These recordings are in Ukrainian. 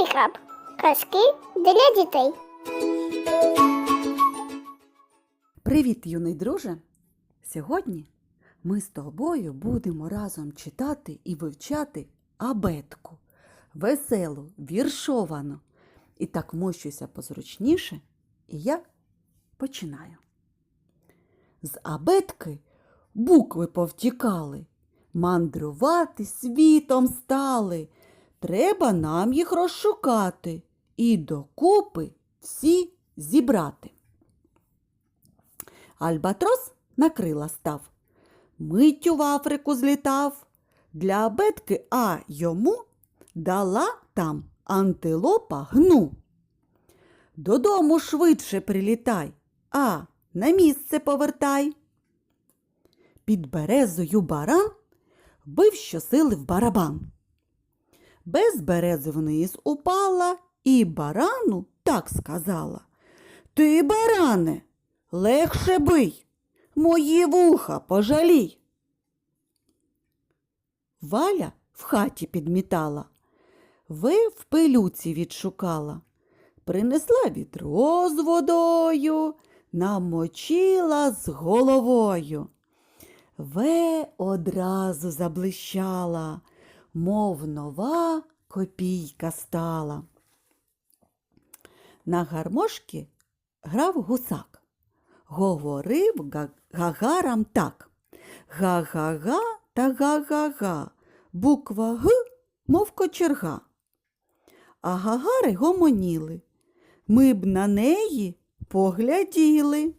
Поріхаб. Казки для дітей. Привіт, юний друже! Сьогодні ми з тобою будемо разом читати і вивчати абетку, веселу, віршовану. І так вмощуйся позручніше, і я починаю. З абетки букви повтікали, мандрувати світом стали. Треба нам їх розшукати і докупи всі зібрати. Альбатрос на крила став. Миттю в Африку злітав. Для абетки А йому дала там антилопа гну. Додому швидше прилітай, а на місце повертай. Під березою баран бив щосили в барабан. Без берези вниз упала і барану так сказала. Ти, баране, легше бий, мої вуха пожалій. Валя в хаті підмітала, ви в пилюці відшукала, принесла відро з водою, намочила з головою. Ве одразу заблищала, мов нова копійка стала. На гармошки грав гусак. Говорив гагарам так. Га-га-га та га-га-га. Буква Г, мов кочерга. А гагари гомоніли. Ми б на неї погляділи.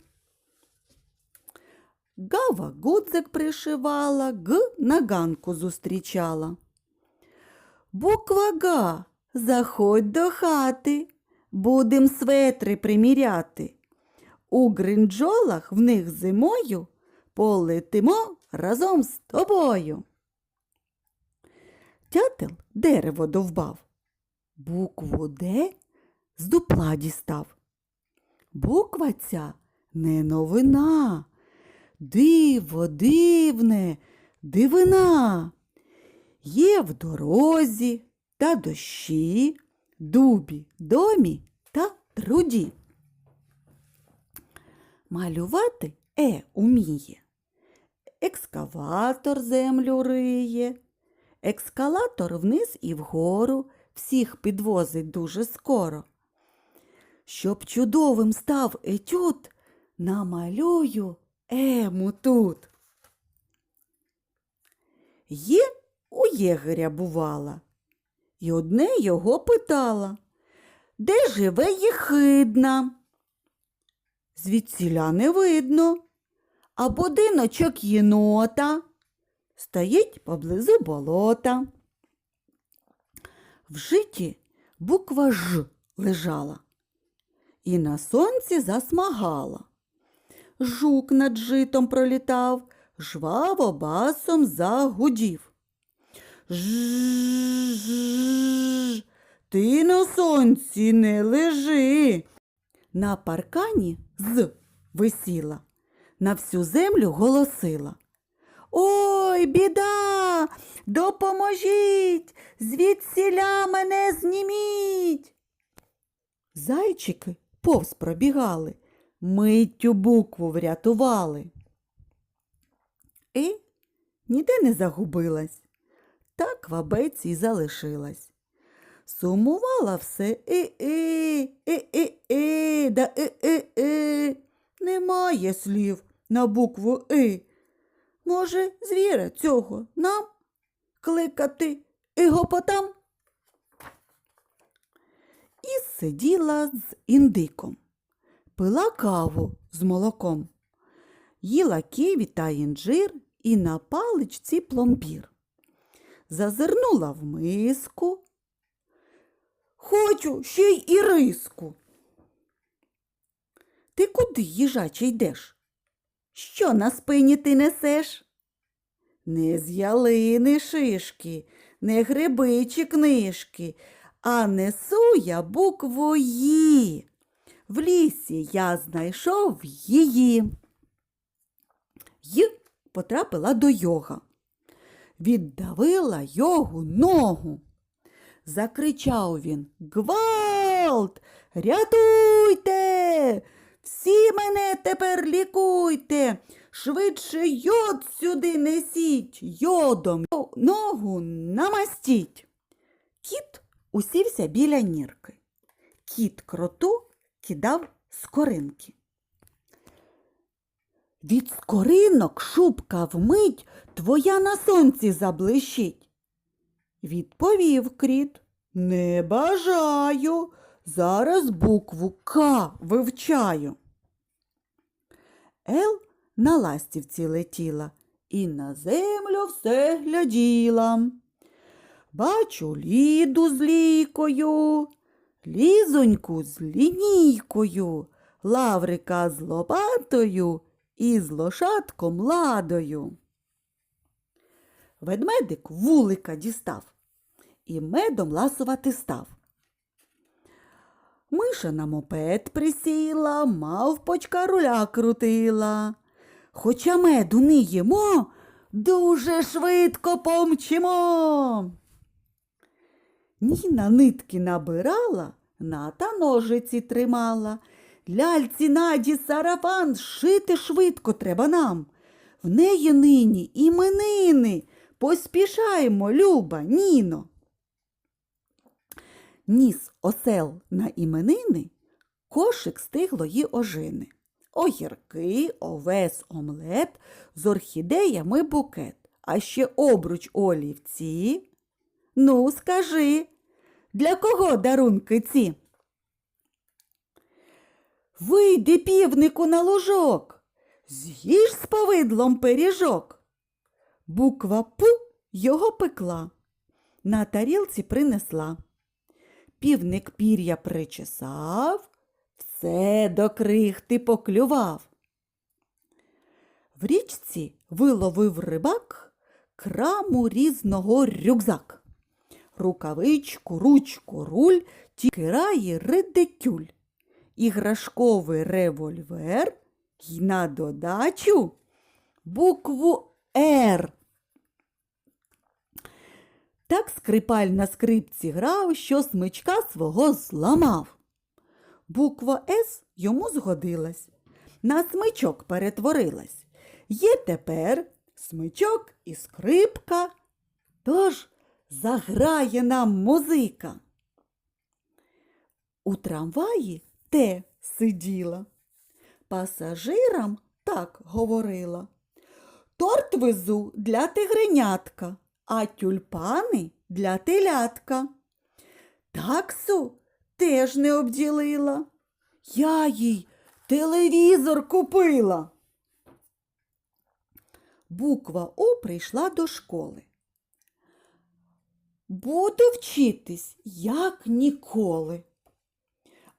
Гава гудзик пришивала, Г на ганку зустрічала. Буква Га, заходь до хати, будем светри приміряти. У гринджолах в них зимою полетимо разом з тобою. Дятел дерево довбав, букву Д з дупла дістав. Буква ця не новина, диво дивне, дивина. Є в дорозі та дощі, дубі, домі та труді. Малювати е уміє. Екскаватор землю риє, екскалатор вниз і вгору всіх підвозить дуже скоро. Щоб чудовим став етюд, намалюю ему тут. Є у єгеря бувала, і одне його питала, де живе єхидна? Звідсіля не видно, а будиночок єнота стоїть поблизу болота. В житі буква Ж лежала і на сонці засмагала. Жук над житом пролітав, жваво басом загудів. Ж, ти на сонці не лежи. На паркані з висіла, на всю землю голосила. Ой, біда, допоможіть, звідсіля мене зніміть. Зайчики повз пробігали, миттю букву врятували. І ніде не загубилась, так в абеці залишилась. Сумувала все і-і, і-і-і, да і-і-і. Немає слів на букву И. Може, звіра цього нам кликати ігопотам? І сиділа з індиком, пила каву з молоком, їла ківі та інжир і на паличці пломбір. Зазирнула в миску. Хочу ще й і риску. Ти куди, їжаче, йдеш? Що на спині ти несеш? Не з ялини шишки, не гриби чи книжки, а несу я букву «Ї». В лісі я знайшов її. Й потрапила до йога. Віддавила йогу ногу. Закричав він Гвалт! Рятуйте! Всі мене тепер лікуйте! Швидше йод сюди несіть, йодом ногу намастіть. Кіт усівся біля нірки. Кіт кроту кидав скоринки. Від скоринок шубка вмить твоя на сонці заблищить. Відповів кріт. Не бажаю. Зараз букву К вивчаю. Ел на ластівці летіла і на землю все гляділа. Бачу ліду з лікою, лізоньку з лінійкою, лаврика з лопатою і з лошадком ладою. Ведмедик вулика дістав і медом ласувати став. Миша на мопед присіла, мавпочка руля крутила. Хоча меду не їмо, дуже швидко помчимо. Ніна нитки набирала, ната ножиці тримала. Ляльці наді сарафан шити швидко треба нам. В неї нині іменини. Поспішаємо, Люба, Ніно. Ніс осел на іменини, кошик стиглої ожини. Огірки, овес, омлет, з орхідеями букет, а ще обруч олівці. Ну, скажи, для кого дарунки ці? Вийди, півнику, на лужок, з'їж з повидлом пиріжок. Буква П його пекла, на тарілці принесла. Півник пір'я причесав, все до крихти поклював. В річці виловив рибак краму різного рюкзак. Рукавичку, ручку, руль, тікирає редикюль, іграшковий револьвер й на додачу букву Р. Так скрипаль на скрипці грав, що смичка свого зламав. Буква С йому згодилась, на смичок перетворилась. Є тепер смичок і скрипка, тож заграє нам музика. У трамваї те сиділа, пасажирам так говорила. Торт везу для тигренятка, а тюльпани для телятка. Таксу теж не обділила. Я їй телевізор купила. Буква О прийшла до школи. Буду вчитись, як ніколи.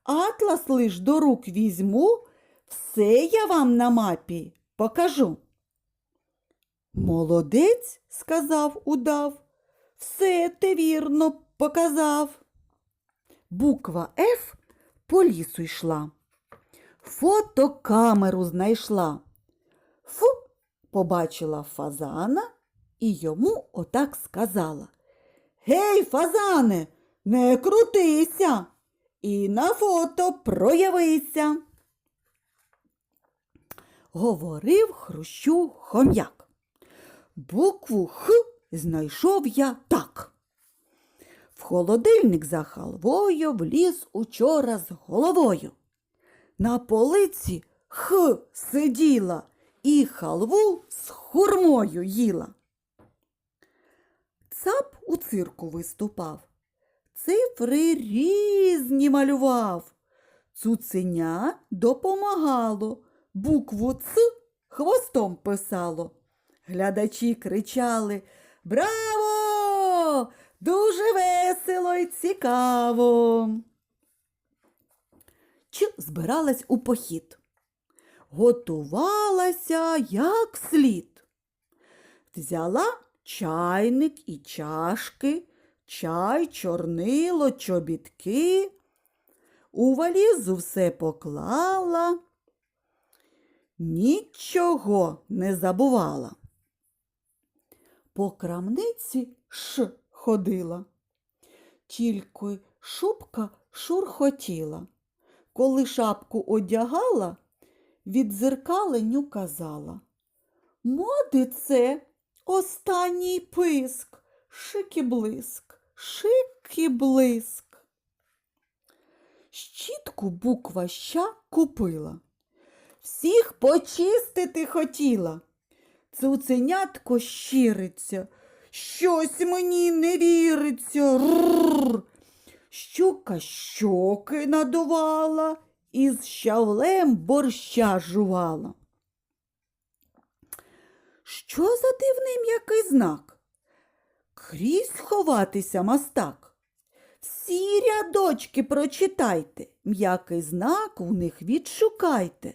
Атлас лиш до рук візьму, все я вам на мапі покажу. Молодець, сказав удав, все ти вірно показав. Буква Ф по лісу йшла. Фотокамеру знайшла. Фу побачила фазана і йому отак сказала. Гей, фазане, не крутися і на фото проявися. Говорив хрущу хом'як. Букву Х знайшов я так. В холодильник за халвою вліз учора з головою. На полиці Х сиділа і халву з хурмою їла. Цап у цирку виступав, цифри різні малював. Цуценя допомагало, букву Ц хвостом писало. Глядачі кричали Браво! Дуже весело й цікаво. Ч збиралась у похід. Готувалася як слід. Взяла чайник і чашки, чай, чорнило, чобітки. У валізу все поклала, нічого не забувала. По крамниці ш ходила. тільки шубка шурхотіла. Коли шапку одягала, від дзеркаленню казала. Моди це останній писк, шики-блиск, шики-блиск. Щітку буква ща купила. Всіх почистити хотіла. Цуценятко щириться. Щось мені не віриться. Рррр. Щука щоки надувала і з щавлем борща жувала. Що за дивний м'який знак? Крізь ховатися мастак. Всі рядочки прочитайте, м'який знак у них відшукайте.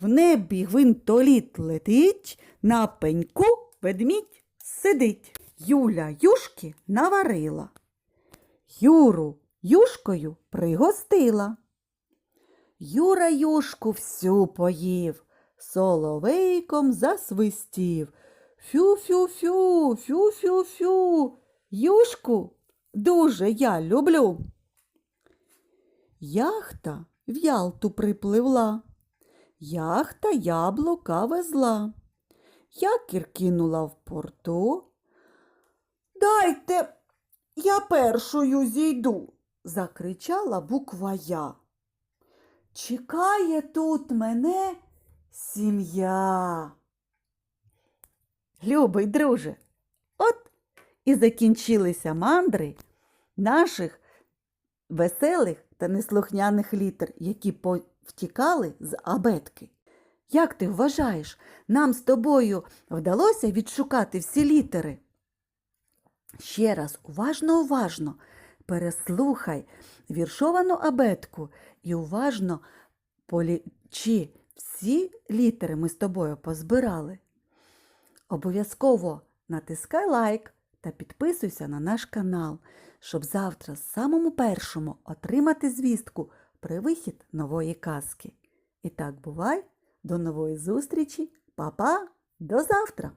В небі гвинтоліт летить, на пеньку ведмідь сидить. Юля юшки наварила. Юру юшкою пригостила. Юра юшку всю поїв, соловейком засвистів. Фю-фю-фю, фю-фю-фю. Юшку дуже я люблю. Яхта в Ялту припливла. Яхта яблука везла. Якір кинула в порту. Дайте, я першою зійду, закричала буква Я. Чекає тут мене сім'я. Любий друже, от і закінчилися мандри наших веселих та неслухняних літер, які повтікали з абетки. Як ти вважаєш, нам з тобою вдалося відшукати всі літери? Ще раз уважно, уважно переслухай віршовану абетку і уважно полічи всі літери ми з тобою позбирали. Обов'язково натискай лайк та підписуйся на наш канал, щоб завтра самому першому отримати звістку про вихід нової казки. І так бувай, до нової зустрічі, Па-па, до завтра!